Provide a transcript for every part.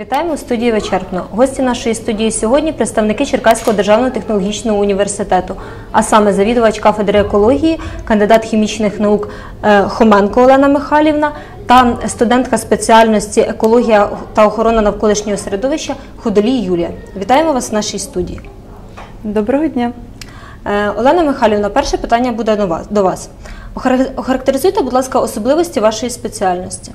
Вітаємо у студії вичерпно. Гості нашої студії сьогодні представники Черкаського державного технологічного університету, а саме завідувач кафедри екології, кандидат хімічних наук е, Хоменко Олена Михайлівна та студентка спеціальності екологія та охорона навколишнього середовища Худолій Юлія. Вітаємо вас в нашій студії. Доброго дня. Е, Олена Михайлівна, перше питання буде до вас- Охарактеризуйте, будь ласка, особливості вашої спеціальності.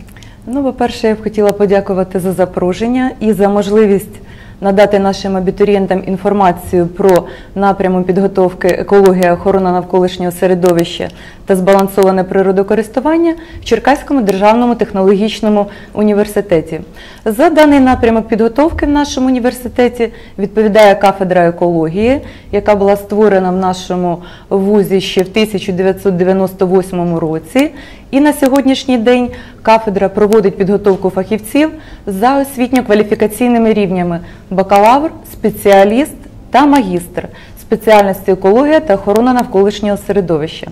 Ну, по-перше, я б хотіла подякувати за запрошення і за можливість надати нашим абітурієнтам інформацію про напряму підготовки екологія, охорона навколишнього середовища та збалансоване природокористування в Черкаському державному технологічному університеті. За даний напрямок підготовки в нашому університеті відповідає кафедра екології, яка була створена в нашому вузі ще в 1998 році. І на сьогоднішній день кафедра проводить підготовку фахівців за освітньо-кваліфікаційними рівнями бакалавр, спеціаліст та магістр спеціальності екологія та охорона навколишнього середовища.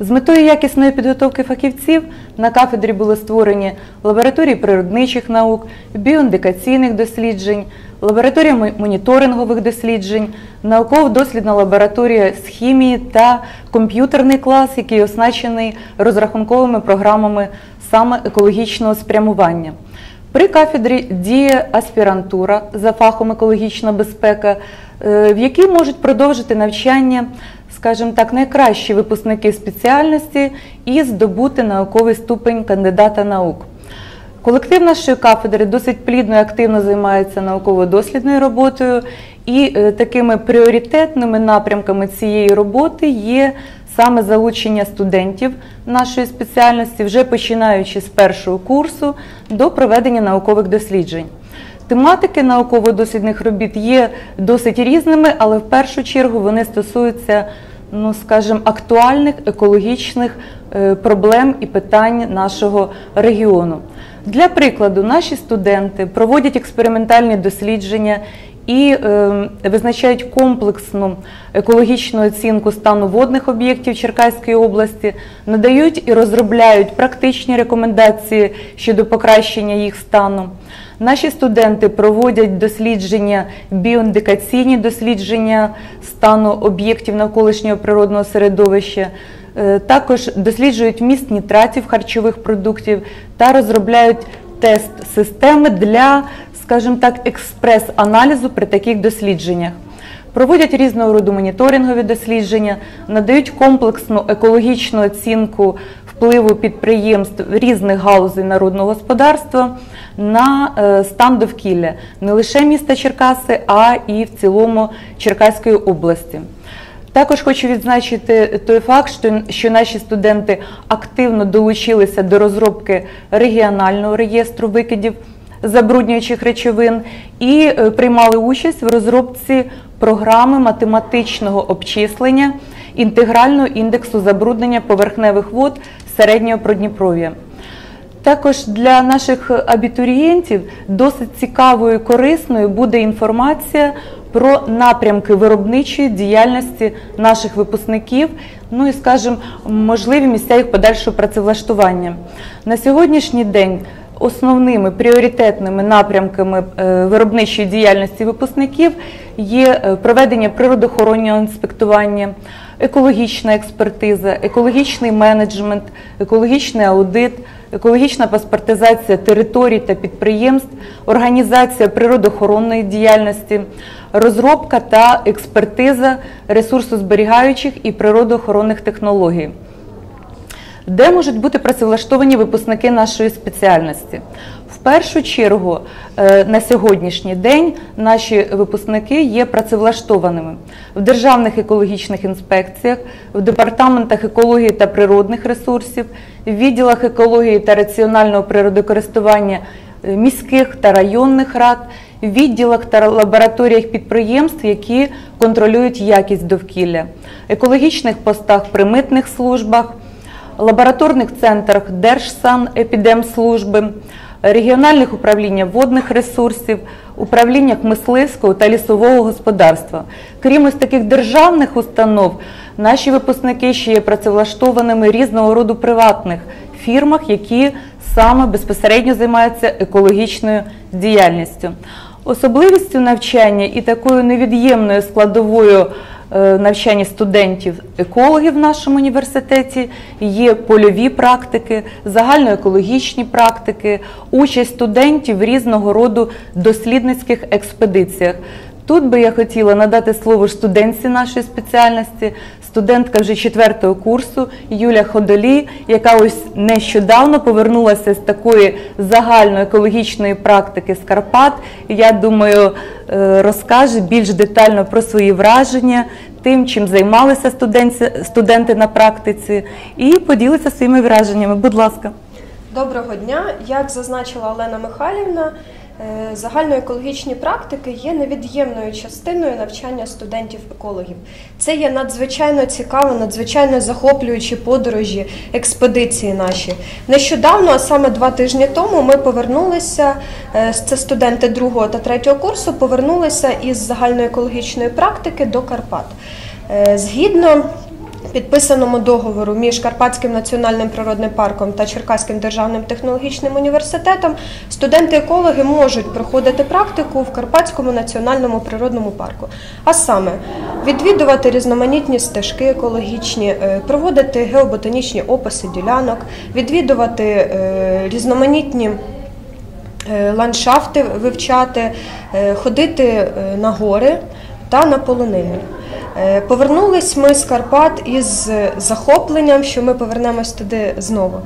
З метою якісної підготовки фахівців на кафедрі були створені лабораторії природничих наук, біоіндикаційних досліджень, лабораторія моніторингових досліджень, науково-дослідна лабораторія з хімії та комп'ютерний клас, який оснащений розрахунковими програмами саме екологічного спрямування. При кафедрі діє аспірантура за фахом екологічна безпека, е, в якій можуть продовжити навчання, скажімо так, найкращі випускники спеціальності і здобути науковий ступень кандидата наук. Колектив нашої кафедри досить плідно і активно займається науково-дослідною роботою, і е, такими пріоритетними напрямками цієї роботи є саме залучення студентів нашої спеціальності, вже починаючи з першого курсу до проведення наукових досліджень. Тематики науково-дослідних робіт є досить різними, але в першу чергу вони стосуються, ну скажімо, актуальних екологічних е, проблем і питань нашого регіону. Для прикладу, наші студенти проводять експериментальні дослідження і е, визначають комплексну екологічну оцінку стану водних об'єктів Черкаської області, надають і розробляють практичні рекомендації щодо покращення їх стану. Наші студенти проводять дослідження, біоіндикаційні дослідження стану об'єктів навколишнього природного середовища. Е, Також досліджують вміст нітратів харчових продуктів та розробляють тест системи для, скажімо так, експрес-аналізу при таких дослідженнях. Проводять різного роду моніторингові дослідження, надають комплексну екологічну оцінку впливу підприємств різних галузей народного господарства на е, стан довкілля не лише міста Черкаси, а і в цілому Черкаської області. Також хочу відзначити той факт, що, що наші студенти активно долучилися до розробки регіонального реєстру викидів забруднюючих речовин і е, приймали участь в розробці програми математичного обчислення інтегрального індексу забруднення поверхневих вод середнього Продніпров'я. Також для наших абітурієнтів досить цікавою і корисною буде інформація про напрямки виробничої діяльності наших випускників, ну і, скажімо, можливі місця їх подальшого працевлаштування. На сьогоднішній день основними пріоритетними напрямками е, виробничої діяльності випускників є е, проведення природоохоронного інспектування, екологічна експертиза, екологічний менеджмент, екологічний аудит, екологічна паспортизація територій та підприємств, організація природоохоронної діяльності, розробка та експертиза ресурсозберігаючих і природоохоронних технологій. Де можуть бути працевлаштовані випускники нашої спеціальності? В першу чергу е, на сьогоднішній день наші випускники є працевлаштованими в державних екологічних інспекціях, в департаментах екології та природних ресурсів, в відділах екології та раціонального природокористування е, міських та районних рад, в відділах та лабораторіях підприємств, які контролюють якість довкілля, екологічних постах при митних службах лабораторних центрах Держсанепідемслужби, регіональних управління водних ресурсів, управліннях мисливського та лісового господарства. Крім ось таких державних установ, наші випускники ще є працевлаштованими різного роду приватних фірмах, які саме безпосередньо займаються екологічною діяльністю. Особливістю навчання і такою невід'ємною складовою навчання студентів-екологів в нашому університеті є польові практики, загальноекологічні практики, участь студентів в різного роду дослідницьких експедиціях. Тут би я хотіла надати слово студентці нашої спеціальності, студентка вже четвертого курсу Юля Ходолі, яка ось нещодавно повернулася з такої загальноекологічної практики з Карпат. Я думаю, е, розкаже більш детально про свої враження, тим, чим займалися студенти на практиці, і поділиться своїми враженнями. Будь ласка. Доброго дня. Як зазначила Олена Михайлівна, загальноекологічні практики є невід'ємною частиною навчання студентів-екологів. Це є надзвичайно цікаво, надзвичайно захоплюючі подорожі, експедиції наші. Нещодавно, а саме два тижні тому, ми повернулися. е, Це студенти другого та третього курсу, повернулися із загальноекологічної практики до Карпат. Е, Згідно підписаному договору між Карпатським національним природним парком та Черкаським державним технологічним університетом студенти-екологи можуть проходити практику в Карпатському національному природному парку. А саме відвідувати різноманітні стежки екологічні, е, проводити геоботанічні описи ділянок, відвідувати е, різноманітні е, ландшафти вивчати, ходити на гори та на полонини. Е, Повернулись ми з Карпат із захопленням, що ми повернемось туди знову.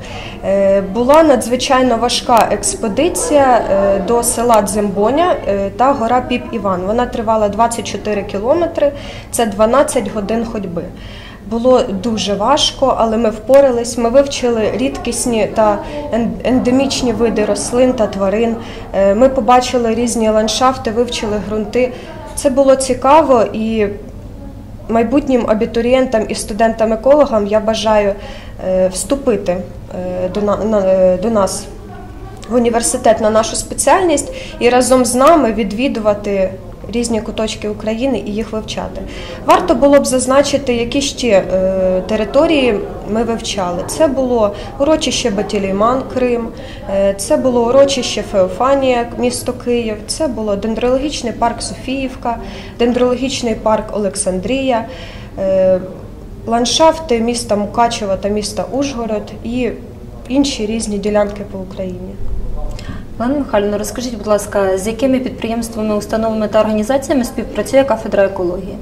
Е, Була надзвичайно важка експедиція е, до села Дзембоня та гора Піп Іван. Вона тривала 24 кілометри, це 12 годин ходьби. Було дуже важко, але ми впорались. Ми вивчили рідкісні та ен- ендемічні види рослин та тварин. Ми побачили різні ландшафти, вивчили ґрунти. Це було цікаво і майбутнім абітурієнтам і студентам-екологам я бажаю е, вступити е, е, до нас в університет на нашу спеціальність і разом з нами відвідувати різні куточки України і їх вивчати. Варто було б зазначити, які ще е, території ми вивчали. Це було урочище Батілейман, Крим, е, це було урочище Феофанія, місто Київ, це було дендрологічний парк Софіївка, дендрологічний парк Олександрія. е, Ландшафти міста Мукачева та міста Ужгород і інші різні ділянки по Україні. Олена Михайлівна, розкажіть, будь ласка, з якими підприємствами, установами та організаціями співпрацює кафедра екології?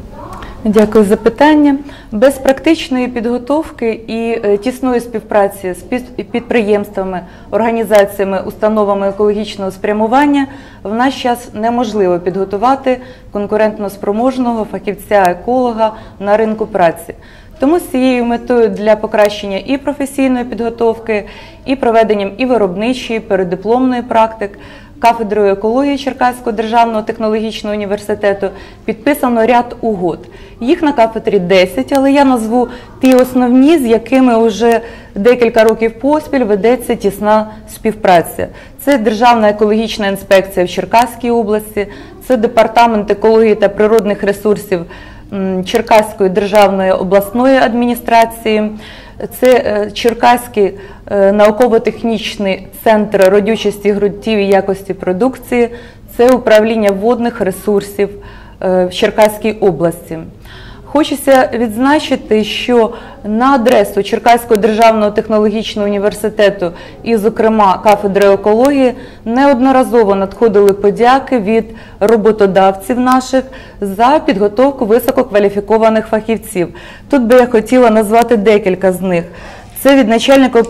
Дякую за питання. Без практичної підготовки і е, тісної співпраці з під- підприємствами, організаціями, установами екологічного спрямування в наш час неможливо підготувати конкурентно спроможного фахівця-еколога на ринку праці. Тому з цією метою для покращення і професійної підготовки, і проведенням і виробничої, передипломної практик кафедрою екології Черкаського державного технологічного університету підписано ряд угод. Їх на кафедрі 10, але я назву ті основні, з якими вже декілька років поспіль ведеться тісна співпраця. Це Державна екологічна інспекція в Черкаській області, це департамент екології та природних ресурсів Черкаської державної обласної адміністрації. Це е, Черкаський е, науково-технічний центр родючості ґрунтів і якості продукції, це управління водних ресурсів е, в Черкаській області. Хочеться відзначити, що на адресу Черкаського державного технологічного університету і, зокрема, кафедри екології неодноразово надходили подяки від роботодавців наших за підготовку висококваліфікованих фахівців. Тут би я хотіла назвати декілька з них. Це від начальника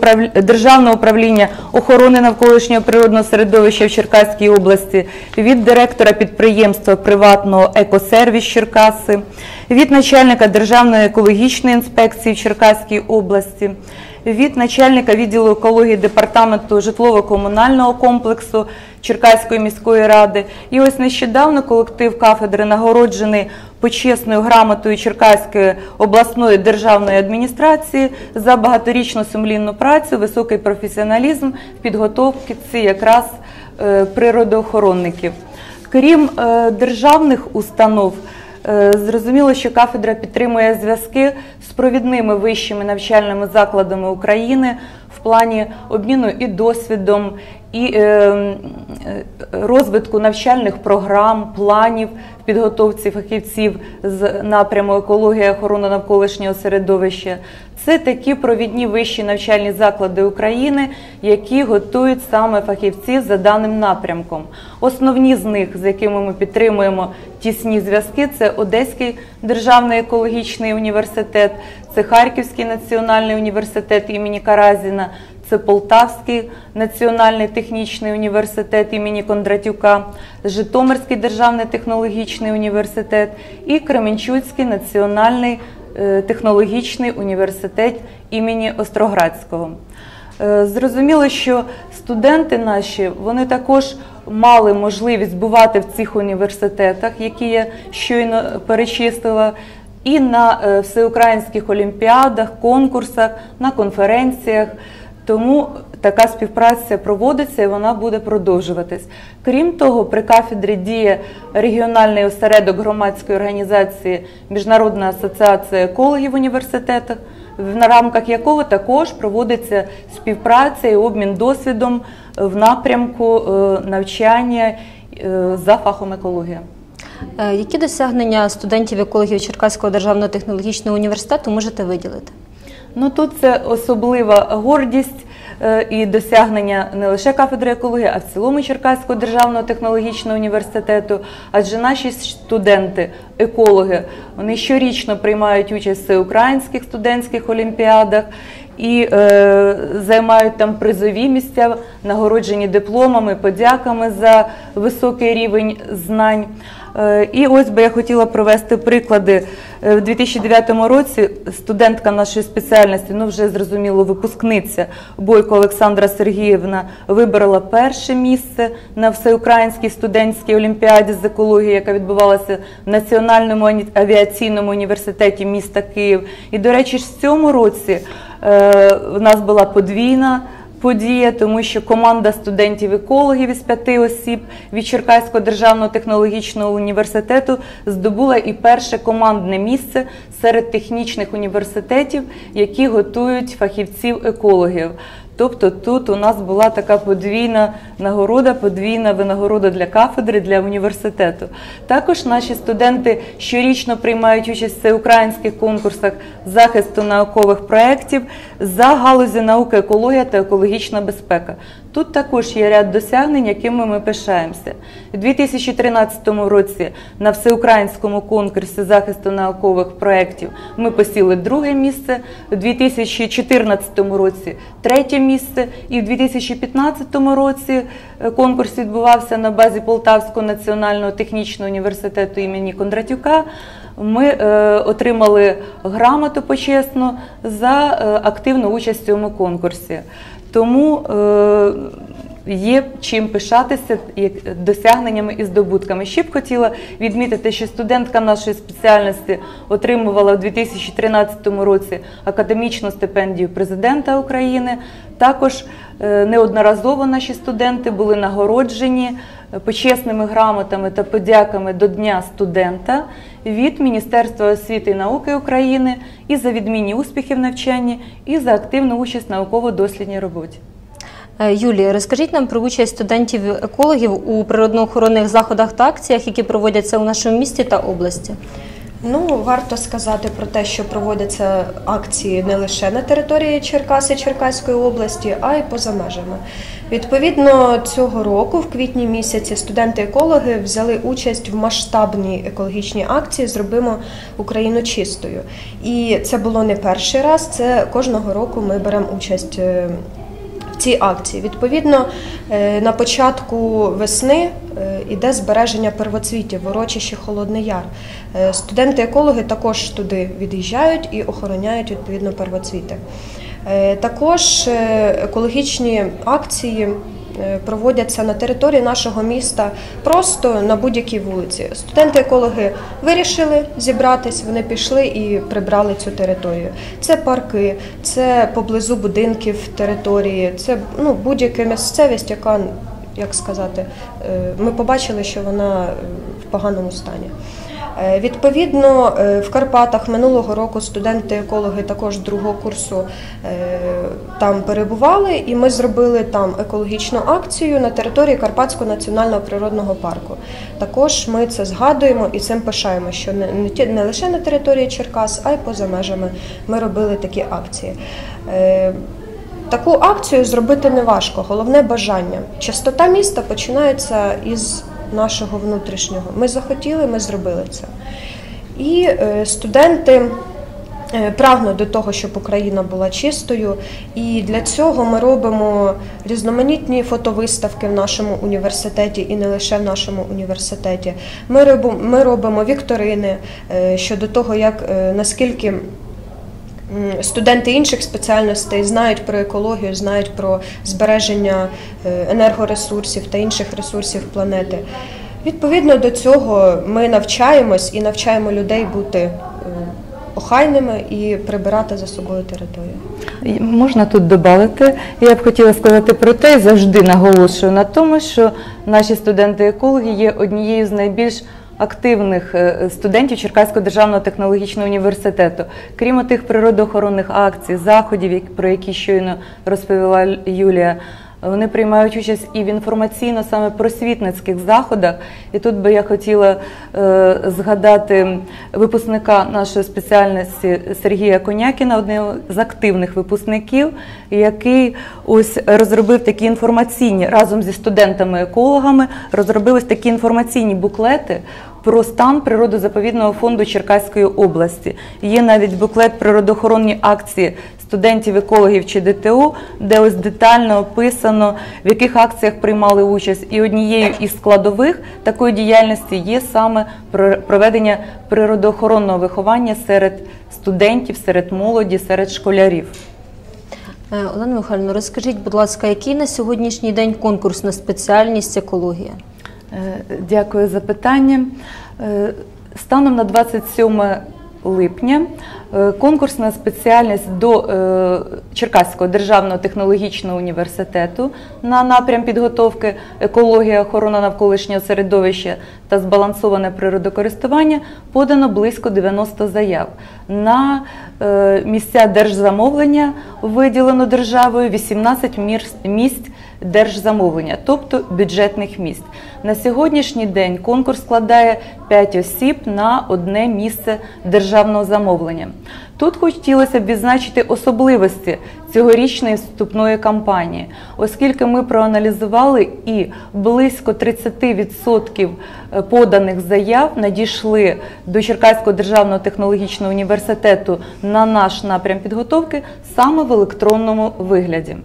Державного управління охорони навколишнього природного середовища в Черкаській області, від директора підприємства приватного Екосервіс Черкаси, від начальника Державної екологічної інспекції в Черкаській області, від начальника відділу екології департаменту житлово-комунального комплексу Черкаської міської ради. І ось нещодавно колектив кафедри нагороджений почесною грамотою Черкаської обласної державної адміністрації за багаторічну сумлінну працю, високий професіоналізм в підготовці якраз е, природоохоронників. Крім е, державних установ, Зрозуміло, що кафедра підтримує зв'язки з провідними вищими навчальними закладами України в плані обміну і досвідом, і е, е, розвитку навчальних програм, планів в підготовці фахівців з напряму екологія, охорона навколишнього середовища. Це такі провідні вищі навчальні заклади України, які готують саме фахівців за даним напрямком. Основні з них, з якими ми підтримуємо тісні зв'язки, це Одеський державний екологічний університет, це Харківський національний університет імені Каразіна, це Полтавський національний технічний університет імені Кондратюка, Житомирський державний технологічний університет і Кременчуцький національний е, технологічний університет імені Остроградського. Е, Зрозуміло, що студенти наші вони також мали можливість бувати в цих університетах, які я щойно перечислила, і на е, всеукраїнських олімпіадах, конкурсах, на конференціях. Тому така співпраця проводиться і вона буде продовжуватись. Крім того, при кафедрі діє регіональний осередок громадської організації Міжнародна асоціація екологів в університетах, в рамках якого також проводиться співпраця і обмін досвідом в напрямку е, навчання е, за фахом екологія. Е, Які досягнення студентів-екологів Черкаського державного технологічного університету можете виділити? Ну тут це особлива гордість е, і досягнення не лише кафедри екології, а в цілому Черкаського державного технологічного університету. Адже наші студенти, екологи, вони щорічно приймають участь в всеукраїнських студентських олімпіадах. І е, займають там призові місця, нагороджені дипломами, подяками за високий рівень знань. Е, І ось би я хотіла провести приклади. Е, В 2009 році студентка нашої спеціальності, ну вже зрозуміло, випускниця Бойко Олександра Сергіївна вибрала перше місце на всеукраїнській студентській олімпіаді з екології, яка відбувалася в Національному авіаційному університеті міста Київ. І, до речі, в цьому році в нас була подвійна подія, тому що команда студентів-екологів із п'яти осіб від Черкаського державного технологічного університету здобула і перше командне місце серед технічних університетів, які готують фахівців-екологів. Тобто тут у нас була така подвійна нагорода, подвійна винагорода для кафедри, для університету. Також наші студенти щорічно приймають участь в всеукраїнських конкурсах захисту наукових проєктів за галузі науки, екологія та екологічна безпека. Тут також є ряд досягнень, якими ми пишаємося. У 2013 році на всеукраїнському конкурсі захисту наукових проєктів ми посіли друге місце, у 2014 році третє місце, і в 2015 році е, конкурс відбувався на базі Полтавського національного технічного університету імені Кондратюка. Ми е, отримали грамоту почесну за е, активну участь в цьому конкурсі. Тому е, є чим пишатися як досягненнями і здобутками. Ще б хотіла відмітити, що студентка нашої спеціальності отримувала у 2013 році академічну стипендію президента України. Також е, неодноразово наші студенти були нагороджені почесними грамотами та подяками до Дня студента від Міністерства освіти і науки України і за відмінні успіхи в навчанні, і за активну участь в науково-дослідній роботі. Е, Юлія, розкажіть нам про участь студентів-екологів у природоохоронних заходах та акціях, які проводяться у нашому місті та області. Ну, варто сказати про те, що проводяться акції не лише на території Черкаси Черкаської області, а й поза межами. Відповідно, цього року, в квітні місяці, студенти-екологи взяли участь в масштабній екологічній акції Зробимо Україну чистою. І це було не перший раз. Це кожного року ми беремо участь. е, в цій акції. Відповідно, е, на початку весни е, іде збереження первоцвітів в урочищі Холодний Яр. Студенти-екологи також туди від'їжджають і охороняють відповідно первоцвіти. Е, Також е, екологічні акції е, проводяться на території нашого міста просто на будь-якій вулиці. Студенти-екологи вирішили зібратись, вони пішли і прибрали цю територію. Це парки, це поблизу будинків території, це ну, будь-яка місцевість, яка, як сказати, ми побачили, що вона в поганому стані. Е, Відповідно, е, в Карпатах минулого року студенти-екологи також другого курсу е, там перебували, і ми зробили там екологічну акцію на території Карпатського національного природного парку. Також ми це згадуємо і цим пишаємо, що не, лише на території Черкас, а й поза межами ми робили такі акції. Таку акцію зробити не важко, головне бажання. Частота міста починається із нашого внутрішнього. Ми захотіли, ми зробили це. І е, студенти е, прагнуть до того, щоб Україна була чистою. І для цього ми робимо різноманітні фотовиставки в нашому університеті і не лише в нашому університеті. Ми робимо, ми робимо вікторини е, щодо того, як наскільки. Студенти інших спеціальностей знають про екологію, знають про збереження е, енергоресурсів та інших ресурсів планети. Відповідно до цього ми навчаємось і навчаємо людей бути е, охайними і прибирати за собою територію. Можна тут додати. Я б хотіла сказати про те, завжди наголошую на тому, що наші студенти-екологи є однією з найбільш активних е, студентів Черкаського державного технологічного університету. Крім тих природоохоронних акцій, заходів, про які щойно розповіла Юлія. Вони приймають участь і в інформаційно саме просвітницьких заходах. І тут би я хотіла е, згадати випускника нашої спеціальності Сергія Конякіна, одного з активних випускників, який ось розробив такі інформаційні разом зі студентами-екологами, розробив ось такі інформаційні буклети. Про стан природозаповідного фонду Черкаської області є навіть буклет природоохоронні акції студентів-екологів чи ДТО, де ось детально описано, в яких акціях приймали участь. І однією із складових такої діяльності є саме про- проведення природоохоронного виховання серед студентів, серед молоді, серед школярів. Е, Олена Михайловна, розкажіть, будь ласка, який на сьогоднішній день конкурс на спеціальність екологія? Е, Дякую за питання. Е, Станом на 27 липня е, конкурсна спеціальність до е, Черкаського державного технологічного університету на напрям підготовки екологія, охорона навколишнього середовища та збалансоване природокористування подано близько 90 заяв. На е, місця держзамовлення виділено державою 18 мір- місць держзамовлення, тобто бюджетних міст. На сьогоднішній день конкурс складає 5 осіб на одне місце державного замовлення. Тут хотілося б відзначити особливості цьогорічної вступної кампанії, оскільки ми проаналізували і близько 30% поданих заяв надійшли до Черкаського державного технологічного університету на наш напрям підготовки саме в електронному вигляді.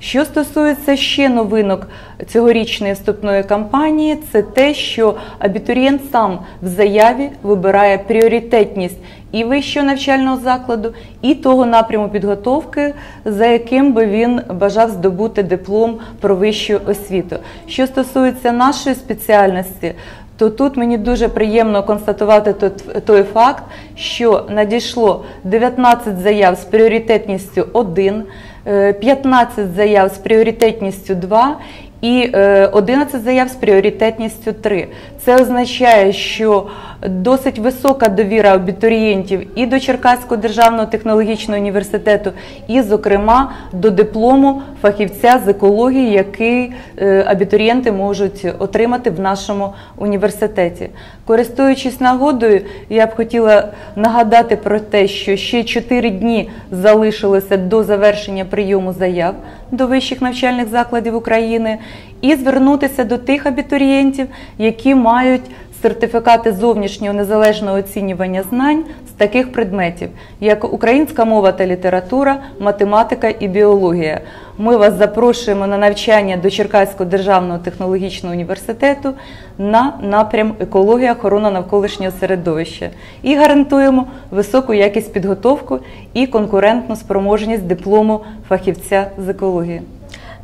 Що стосується ще новинок цьогорічної вступної кампанії, це те, що абітурієнт сам в заяві вибирає пріоритетність і вищого навчального закладу, і того напряму підготовки, за яким би він бажав здобути диплом про вищу освіту. Що стосується нашої спеціальності, то тут мені дуже приємно констатувати той факт, що надійшло 19 заяв з пріоритетністю 1, е, 15 заяв з пріоритетністю 2 і е, 11 заяв з пріоритетністю 3. Це означає, що досить висока довіра абітурієнтів і до Черкаського державного технологічного університету, і, зокрема, до диплому фахівця з екології, який е, абітурієнти можуть отримати в нашому університеті. Користуючись нагодою, я б хотіла нагадати про те, що ще 4 дні залишилося до завершення прийому заяв до вищих навчальних закладів України, і звернутися до тих абітурієнтів, які мають сертифікати зовнішнього незалежного оцінювання знань з таких предметів, як українська мова та література, математика і біологія. Ми вас запрошуємо на навчання до Черкаського державного технологічного університету на напрям екологія, охорона навколишнього середовища і гарантуємо високу якість підготовку і конкурентну спроможність диплому фахівця з екології.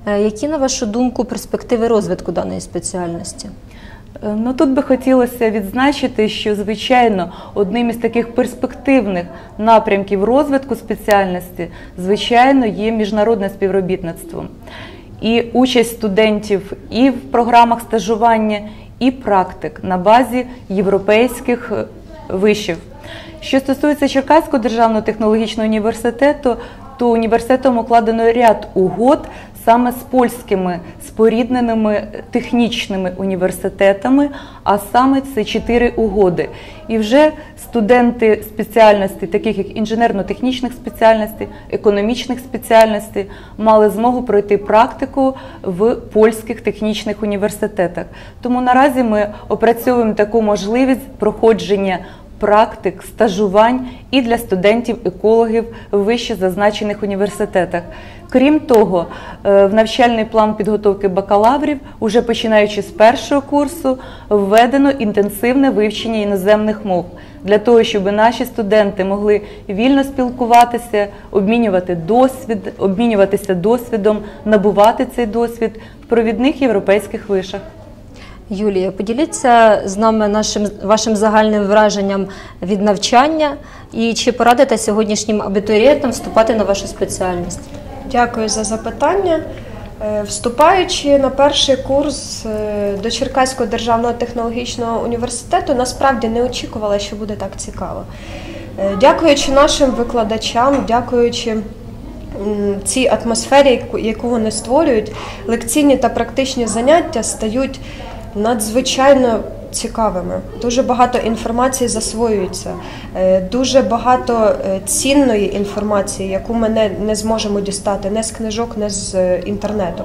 Е, Які, на вашу думку, перспективи розвитку даної спеціальності? Е, Ну тут би хотілося відзначити, що звичайно одним із таких перспективних напрямків розвитку спеціальності, звичайно, є міжнародне співробітництво. І участь студентів і в програмах стажування, і практик на базі європейських вишів. Що стосується Черкаського державного технологічного університету, то університетом укладено ряд угод саме з польськими спорідненими технічними університетами, а саме це чотири угоди. І вже студенти спеціальностей, таких як інженерно-технічних спеціальностей, економічних спеціальностей, мали змогу пройти практику в польських технічних університетах. Тому наразі ми опрацьовуємо таку можливість проходження практик, стажувань і для студентів-екологів в вище зазначених університетах. Крім того, е, в навчальний план підготовки бакалаврів, уже починаючи з першого курсу, введено інтенсивне вивчення іноземних мов для того, щоб наші студенти могли вільно спілкуватися, обмінювати досвід, обмінюватися досвідом, набувати цей досвід в провідних європейських вишах. Юлія, поділіться з нами нашим вашим загальним враженням від навчання і чи порадите сьогоднішнім абітурієнтам вступати на вашу спеціальність? Дякую за запитання. Е, Вступаючи на перший курс е, до Черкаського державного технологічного університету, насправді не очікувала, що буде так цікаво. Е, Дякуючи нашим викладачам, дякуючи цій атмосфері, яку- яку вони створюють, лекційні та практичні заняття стають надзвичайно цікавими. Дуже багато інформації засвоюється, е, дуже багато е, цінної інформації, яку ми не, не зможемо дістати не з книжок, не з е, інтернету.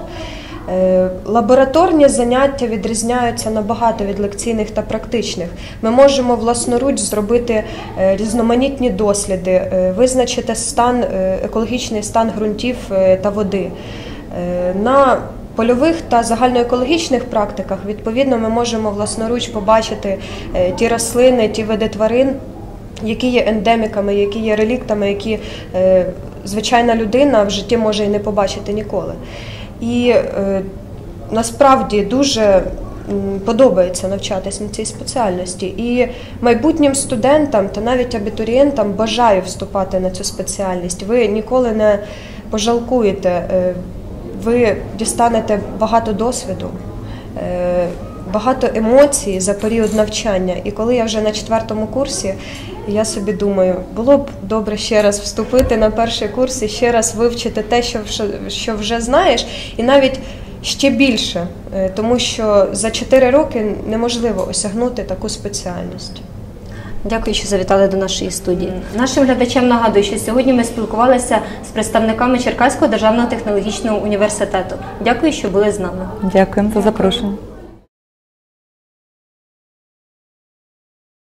Лабораторні заняття відрізняються набагато від лекційних та практичних. Ми можемо власноруч зробити різноманітні досліди, визначити стан, екологічний стан ґрунтів та води. На польових та загальноекологічних практиках відповідно ми можемо власноруч побачити е, ті рослини, ті види тварин, які є ендеміками, які є реліктами, які е, звичайна людина в житті може і не побачити ніколи. І е, насправді дуже подобається навчатись на цій спеціальності. І майбутнім студентам та навіть абітурієнтам бажаю вступати на цю спеціальність. Ви ніколи не пожалкуєте, ви дістанете багато досвіду. е, Багато емоцій за період навчання, і коли я вже на четвертому курсі, я собі думаю, було б добре ще раз вступити на перший курс і ще раз вивчити те, що що вже знаєш, і навіть ще більше, е, тому що за 4 роки неможливо осягнути таку спеціальність. Дякую, що завітали до нашої студії. Нашим глядачам нагадую, що сьогодні ми спілкувалися з представниками Черкаського державного технологічного університету. Дякую, що були з нами. Дякуємо за запрошення.